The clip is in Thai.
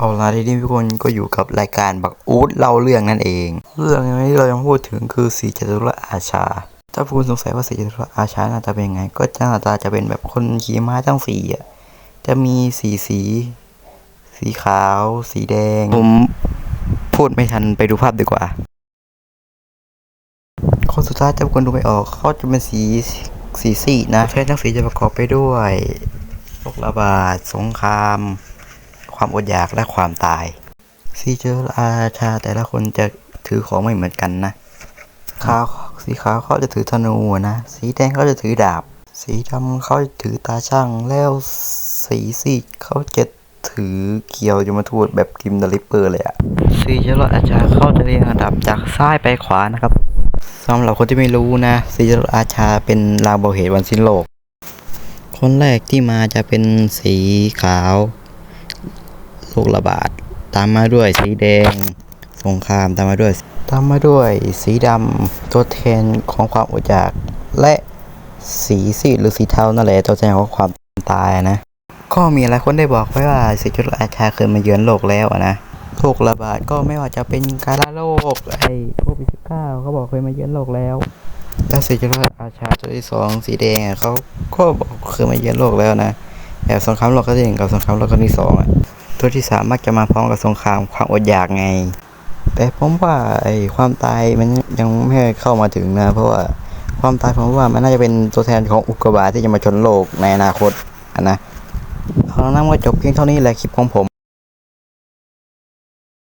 เอาล่ะทีนี้ทุกคนก็อยู่กับรายการบักอูดเล่าเรื่องนั่นเอง เรื่องที่เรายังพูดถึงคือสีจตุรอาชา ถ้าคุณสงสัยว่าสีจตุรอาชาหน้าตาเป็นยังไง ก็หน้าตาจะเป็นแบบคนขี่ม้าทั้งสี่อะจะมีสีสี สีขาว สีแดง ผมพูดไม่ทันไปดูภาพดีกว่า คนสุดท้ายถ้าคนดูไม่ออกเขาจะเป็นสีสีสีนะแค่ทั้งสีจะประกอบไปด้วยโรคระบาดสงคราม ความอดอยากและความตายสีเจออาชาแต่ละคนจะถือของไม่เหมือนกันนะขาวสีขาวเขาจะถือธนูนะ สีแดงเขาจะถือดาบ สีดำเขาจะถือตาช่างแล้วสีสีดเขาจะถือเขียวยมทูตแบบกิมเดลิปเปอร์เลยอะสีเจรอาชาเขาจะเรียงลำดับจากซ้ายไปขวานะครับสำหรับคนที่ไม่รู้นะสีเจรอาชาเป็นลางบเหตุวันสิ้นโลก คนแรกที่มาจะเป็นสีขาว คระบาด ตามมาด้วยสีแดง สงครามตามมาด้วย ตามมาด้วยสีดำตัวแทนของความอดอยาก และสีซีหรือสีเทานั่นแหละตัวแทนของความตายนะ ก็มีหลายคนได้บอกไว้ว่าสีจุลอาชาเคยมาเยือนโลกแล้วนะโรคระบาดก็ไม่ว่าจะเป็นการะโรคไอ้โควิดสิบเก้าเขาบอกเคยมาเยือนโลกแล้ว แล้วสีจุลอาชาตัวที่สองสีแดงเขาก็บอกเคยมาเยือนโลกแล้วนะแบบสงครามโลกครั้งที่หนึ่งกับสงครามโลกครั้งที่สองอะ ตัวที่สามมักจะมาพร้อมกับสงครามความอดอยากไง แต่ผมว่าไอ้ความตายมันยังไม่เข้ามาถึงนะ เพราะว่าความตายผมว่ามันน่าจะเป็นตัวแทนของอุกกาบาตที่จะมาชนโลกในอนาคตนะเอาละนะก็จบเพียงเท่านี้แหละคลิปของผม